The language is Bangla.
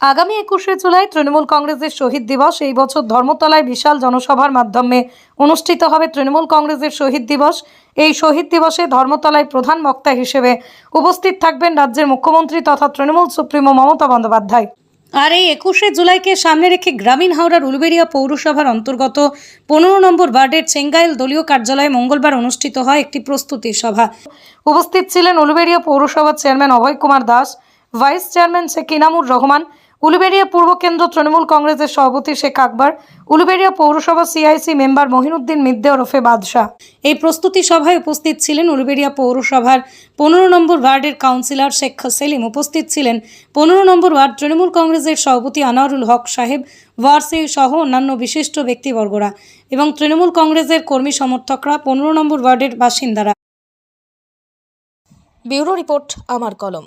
আগামী একুশে জুলাই তৃণমূল কংগ্রেসের শহীদ দিবস। এই বছর ধর্মতলায় বিশাল জনসভার মাধ্যমে অনুষ্ঠিত হবে তৃণমূল কংগ্রেসের শহীদ দিবস। এই শহীদ দিবসে ধর্মতলায় প্রধান বক্তা হিসেবে উপস্থিত থাকবেন রাজ্যের মুখ্যমন্ত্রী তথা তৃণমূল সুপ্রিমো মমতা বন্দ্যোপাধ্যায়। আর এই একুশে জুলাইকে সামনে রেখে গ্রামীণ হাওড়ার উলুবেড়িয়া পৌরসভার অন্তর্গত পনেরো নম্বর ওয়ার্ডের চেঙ্গাইল দলীয় কার্যালয়ে মঙ্গলবার অনুষ্ঠিত হয় একটি প্রস্তুতি সভা। উপস্থিত ছিলেন উলুবেড়িয়া পৌরসভার chairman Abhay Kumar Das, vice chairman Sheikh Inamur Rahman Uluberia পূর্ব কেন্দ্র তৃণমূল কংগ্রেসের সভাপতি শেখ আকবর, উলুবেড়িয়া পৌরসভা সিআইসি মেম্বার মহিনুদ্দিন মিদ্দে ওরফে বাদশাহ। এই প্রস্তুতি সভায় উপস্থিত ছিলেন উলুবেড়িয়া পৌরসভার পনেরো নম্বর ওয়ার্ডের কাউন্সিলর শেখ সেলিম। উপস্থিত ছিলেন পনেরো নম্বর ওয়ার্ড তৃণমূল কংগ্রেসের সভাপতি আনোয়ারুল হক সাহেব, ওয়ারসি সহ অন্যান্য বিশিষ্ট ব্যক্তিবর্গরা এবং তৃণমূল কংগ্রেসের কর্মী সমর্থকরা পনেরো নম্বর ওয়ার্ডের বাসিন্দারা। ব্যুরো রিপোর্ট, আমার কলম।